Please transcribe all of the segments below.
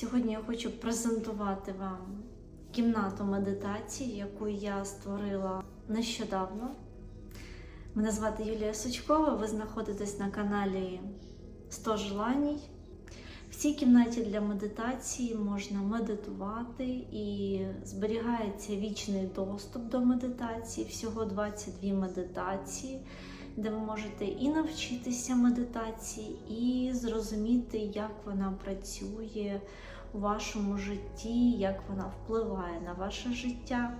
Сьогодні я хочу презентувати вам кімнату медитації, яку я створила нещодавно. Мене звати Юлія Сучкова, ви знаходитесь на каналі 100 желаній. В цій кімнаті для медитації можна медитувати і зберігається вічний доступ до медитації, всього 22 медитації, де ви можете і навчитися медитації, і зрозуміти, як вона працює у вашому житті, як вона впливає на ваше життя.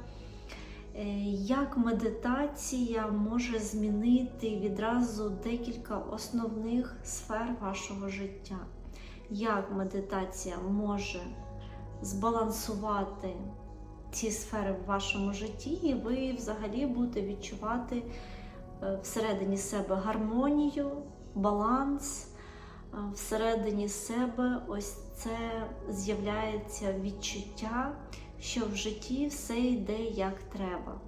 Е, Як медитація може змінити відразу декілька основних сфер вашого життя? Як медитація може збалансувати ці сфери в вашому житті, і ви взагалі будете відчувати всередині себе гармонію, баланс, е, всередині себе ось це з'являється відчуття, що в житті все йде як треба.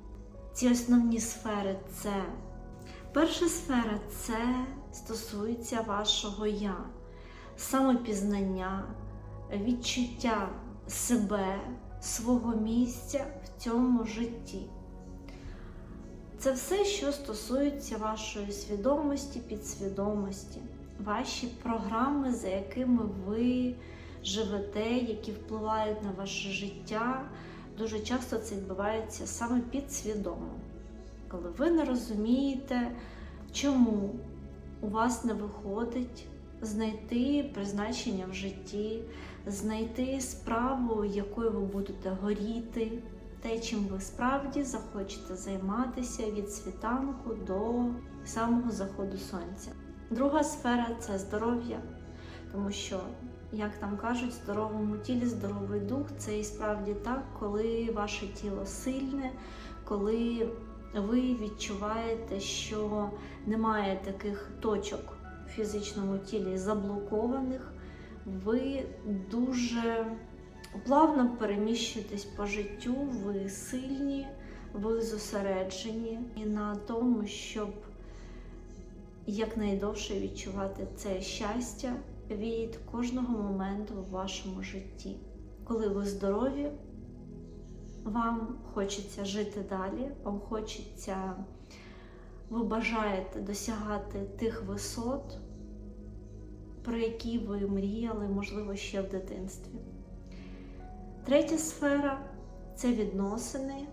Ці основні сфери це перша сфера це стосується вашого я, самопізнання, відчуття себе, свого місця в цьому житті. Це все, що стосується вашої свідомості, підсвідомості, ваші програми, за якими ви живете, які впливають на ваше життя. Дуже часто це відбувається саме підсвідомо, коли ви не розумієте, чому у вас не виходить знайти призначення в житті, знайти справу, якою ви будете горіти, те, чим ви справді захочете займатися від світанку до самого заходу сонця. Друга сфера це здоров'я, тому що, як там кажуть, в здоровому тілі здоровий дух це і справді так, коли ваше тіло сильне, коли ви відчуваєте, що немає таких точок в фізичному тілі заблокованих, ви дуже плавно переміщуєтесь по життю, ви сильні, ви зосереджені і на тому, щоб якнайдовше відчувати це щастя від кожного моменту в вашому житті. Коли ви здорові, вам хочеться жити далі, вам хочеться, ви бажаєте досягати тих висот, про які ви мріяли, можливо, ще в дитинстві. Третя сфера це відносини,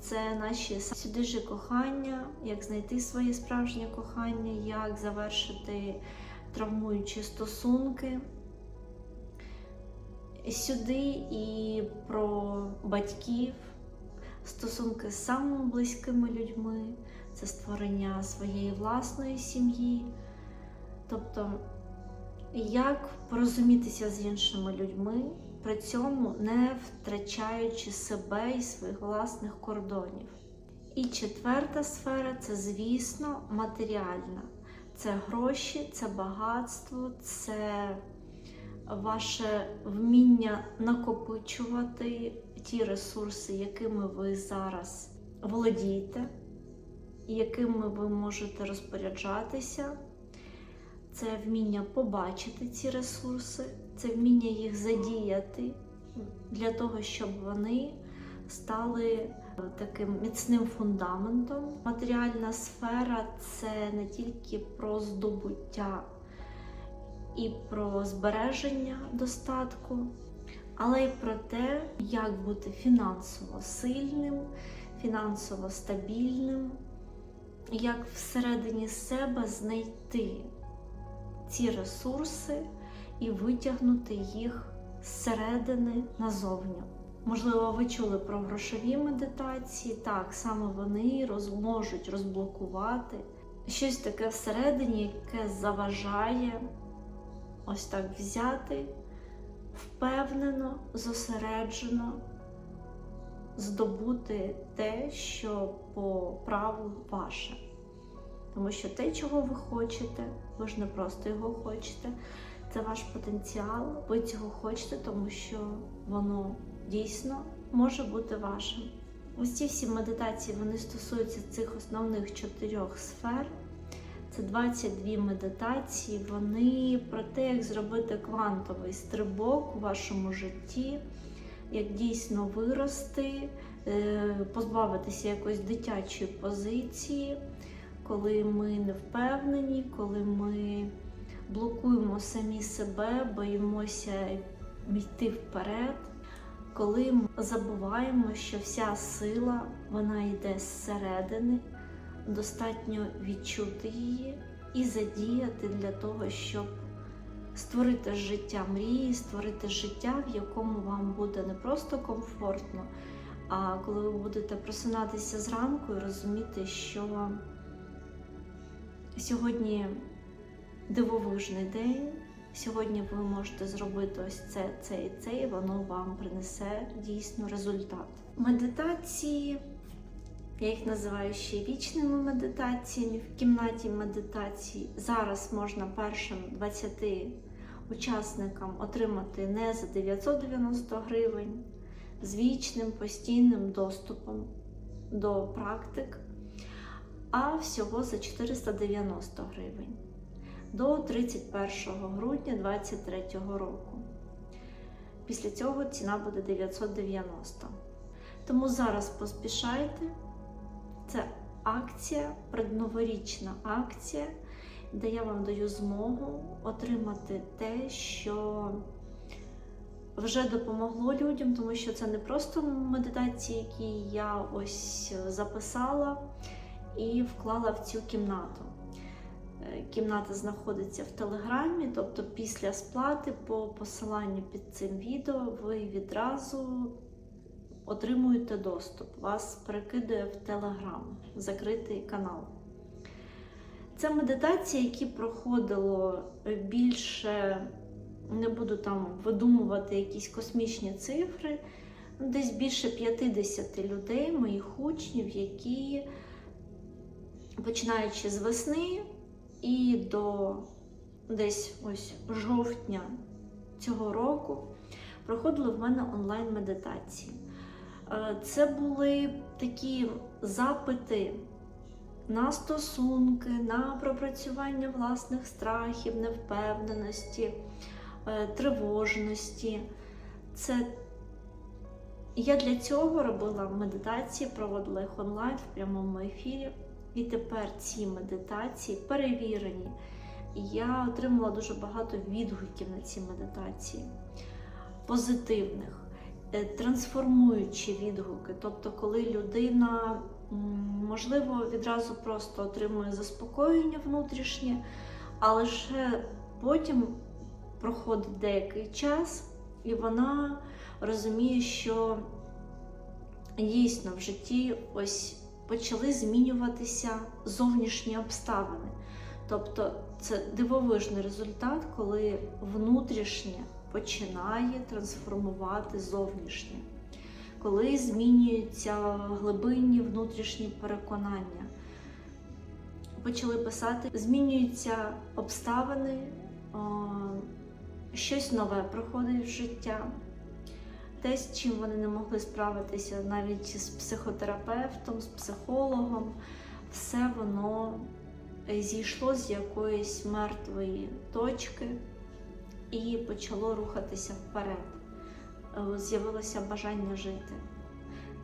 це наші сюди ж кохання, як знайти своє справжнє кохання, як завершити травмуючі стосунки. Сюди і про батьків, стосунки з самими близькими людьми, це створення своєї власної сім'ї. Тобто, як порозумітися з іншими людьми, при цьому не втрачаючи себе і своїх власних кордонів. І четверта сфера це, звісно, матеріальна. Це гроші, це багатство, це ваше вміння накопичувати ті ресурси, якими ви зараз володієте, якими ви можете розпоряджатися. Це вміння побачити ці ресурси, це вміння їх задіяти для того, щоб вони стали таким міцним фундаментом. Матеріальна сфера це не тільки про здобуття і про збереження достатку, але й про те, як бути фінансово сильним, фінансово стабільним, як всередині себе знайти ці ресурси і витягнути їх зсередини назовні. Можливо, ви чули про грошові медитації. Так, саме вони роз, можуть розблокувати щось таке всередині, яке заважає ось так взяти впевнено, зосереджено, здобути те, що по праву ваше. Тому що те, чого ви хочете, ви ж не просто його хочете, це ваш потенціал, ви цього хочете, тому що воно дійсно може бути вашим. Ось ці всі медитації вони стосуються цих основних чотирьох сфер: це Це 22 медитації. Вони про те, як зробити квантовий стрибок у вашому житті, як дійсно вирости, е, позбавитися якоїсь дитячої позиції, коли ми не впевнені, коли ми блокуємо самі себе, боїмося йти вперед, коли ми забуваємо, що вся сила вона йде зсередини, достатньо відчути її і задіяти для того, щоб створити життя мрії, створити життя, в якому вам буде не просто комфортно, а коли ви будете просинатися зранку і розуміти, що сьогодні дивовижний день. Сьогодні ви можете зробити ось це, це і це, і воно вам принесе дійсно результат. Медитації, я їх називаю ще вічними медитаціями в кімнаті медитації. Зараз можна першим 20 учасникам отримати не за 990 гривень, з вічним постійним доступом до практик, а всього за 490 гривень до 31 грудня 2023 року. Після цього ціна буде 990. Тому зараз поспішайте. Це акція, предноворічна акція, де я вам даю змогу отримати те, що вже допомогло людям, тому що це не просто медитації, які я ось записала і вклала в цю кімнату. Кімната знаходиться в Телеграмі, тобто після сплати по посиланню під цим відео ви відразу отримуєте доступ. Вас перекидує в Телеграм, закритий канал. Це медитації, які проходило більше, не буду там видумувати якісь космічні цифри, десь більше 50 людей, моїх учнів, які, починаючи з весни, і до десь ось жовтня цього року проходили в мене онлайн-медитації. Це були такі запити на стосунки, на пропрацювання власних страхів, невпевненості, тривожності. Це я для цього робила медитації, проводила їх онлайн в прямому ефірі. І тепер ці медитації перевірені. Я отримала дуже багато відгуків на ці медитації, позитивних, трансформуючі відгуки. Тобто, коли людина, можливо, відразу просто отримує заспокоєння внутрішнє, але ще потім проходить деякий час, і вона розуміє, що дійсно в житті ось почали змінюватися зовнішні обставини. Тобто це дивовижний результат, коли внутрішнє починає трансформувати зовнішнє, коли змінюються глибинні внутрішні переконання. Почали писати, змінюються обставини, щось нове проходить в життя те, з чим вони не могли справитися навіть з психотерапевтом, з психологом, все воно зійшло з якоїсь мертвої точки і почало рухатися вперед. З'явилося бажання жити.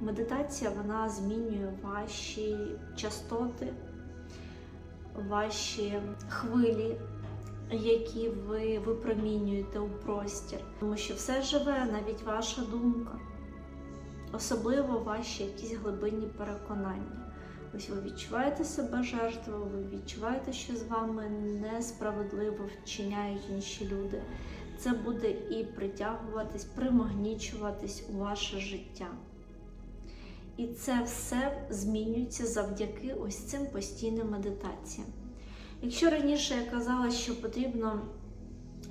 Медитація вона змінює ваші частоти, ваші хвилі які ви випромінюєте у простір. Тому що все живе, навіть ваша думка, особливо ваші якісь глибинні переконання. Ось ви відчуваєте себе жертвою, ви відчуваєте, що з вами несправедливо вчиняють інші люди. Це буде і притягуватись, примагнічуватись у ваше життя. І це все змінюється завдяки ось цим постійним медитаціям. Якщо раніше я казала, що потрібно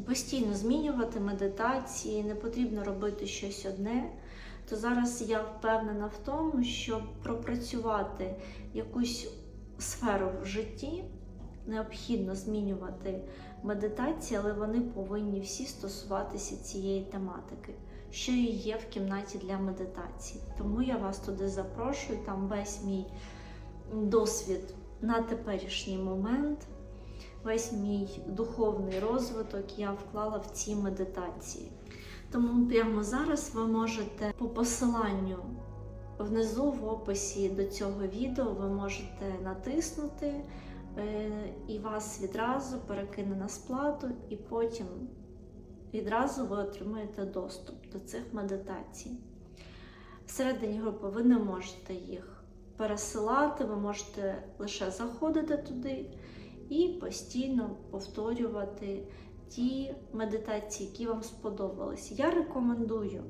постійно змінювати медитації, не потрібно робити щось одне, то зараз я впевнена в тому, що пропрацювати якусь сферу в житті необхідно змінювати медитації, але вони повинні всі стосуватися цієї тематики, що і є в кімнаті для медитації. Тому я вас туди запрошую, там весь мій досвід на теперішній момент. Весь мій духовний розвиток я вклала в ці медитації. Тому прямо зараз ви можете по посиланню внизу в описі до цього відео ви можете натиснути, е, і вас відразу перекине на сплату, і потім відразу ви отримаєте доступ до цих медитацій. Всередині групи ви не можете їх пересилати, ви можете лише заходити туди і постійно повторювати ті медитації, які вам сподобалися. Я рекомендую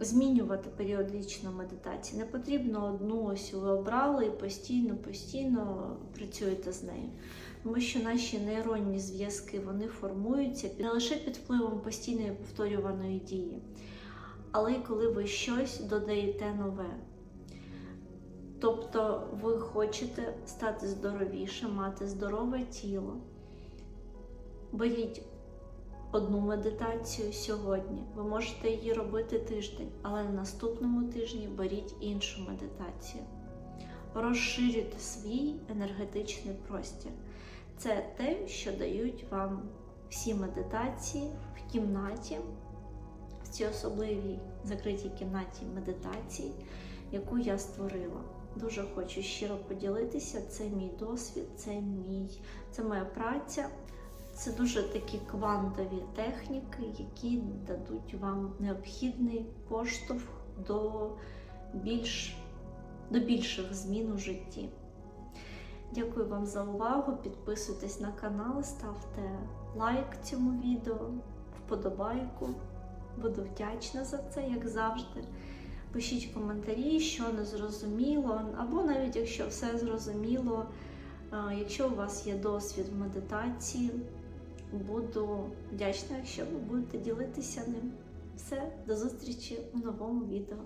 змінювати періодично медитації. Не потрібно одну ось ви обрали і постійно, постійно працюєте з нею. Тому що наші нейронні зв'язки вони формуються не лише під впливом постійної повторюваної дії, але й коли ви щось додаєте нове. Тобто ви хочете стати здоровішим, мати здорове тіло. Беріть одну медитацію сьогодні. Ви можете її робити тиждень, але на наступному тижні беріть іншу медитацію. Розширюйте свій енергетичний простір. Це те, що дають вам всі медитації в кімнаті, в цій особливій закритій кімнаті медитації, яку я створила. Дуже хочу щиро поділитися. Це мій досвід, це мій, це моя праця. Це дуже такі квантові техніки, які дадуть вам необхідний поштовх до, більш, до більших змін у житті. Дякую вам за увагу. Підписуйтесь на канал, ставте лайк цьому відео, вподобайку. Буду вдячна за це, як завжди. Пишіть коментарі, що не зрозуміло, або навіть якщо все зрозуміло, якщо у вас є досвід в медитації, буду вдячна, якщо ви будете ділитися ним. Все, до зустрічі у новому відео.